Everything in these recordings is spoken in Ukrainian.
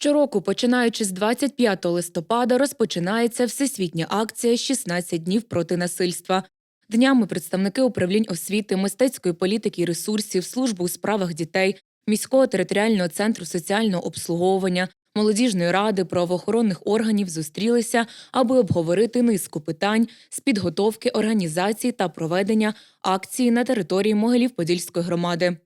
Щороку, починаючи з 25 листопада, розпочинається всесвітня акція «16 днів проти насильства. Днями представники управлінь освіти, мистецької політики і ресурсів, служби у справах дітей, міського територіального центру соціального обслуговування, молодіжної ради, правоохоронних органів зустрілися, аби обговорити низку питань з підготовки організації та проведення акції на території Могилів-Подільської громади.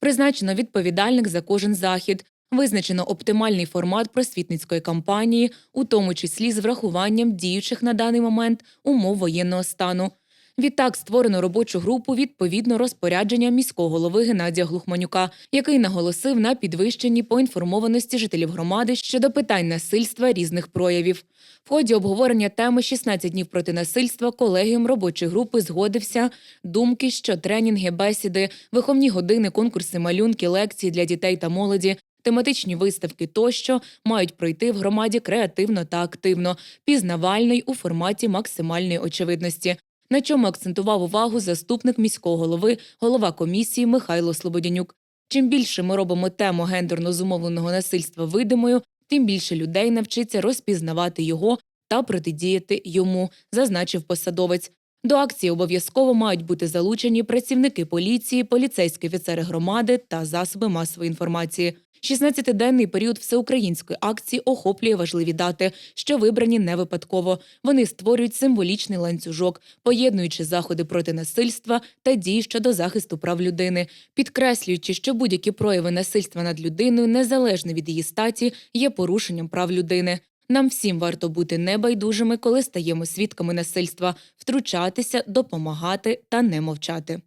Призначено відповідальних за кожен захід. Визначено оптимальний формат просвітницької кампанії, у тому числі з врахуванням діючих на даний момент умов воєнного стану. Відтак створено робочу групу відповідно розпорядження міського голови Геннадія Глухманюка, який наголосив на підвищенні поінформованості жителів громади щодо питань насильства різних проявів. В ході обговорення теми «16 днів проти насильства колегіум робочої групи згодився думки, що тренінги, бесіди, виховні години, конкурси, малюнки, лекції для дітей та молоді. Тематичні виставки тощо мають пройти в громаді креативно та активно, пізнавально й у форматі максимальної очевидності. На чому акцентував увагу заступник міського голови, голова комісії Михайло Слободянюк. Чим більше ми робимо тему гендерно зумовленого насильства видимою, тим більше людей навчиться розпізнавати його та протидіяти йому, зазначив посадовець. До акції обов'язково мають бути залучені працівники поліції, поліцейські офіцери громади та засоби масової інформації. 16-денний період всеукраїнської акції охоплює важливі дати, що вибрані не випадково. Вони створюють символічний ланцюжок, поєднуючи заходи проти насильства та дії щодо захисту прав людини, підкреслюючи, що будь-які прояви насильства над людиною, незалежно від її статі, є порушенням прав людини. Нам всім варто бути небайдужими, коли стаємо свідками насильства, втручатися, допомагати та не мовчати.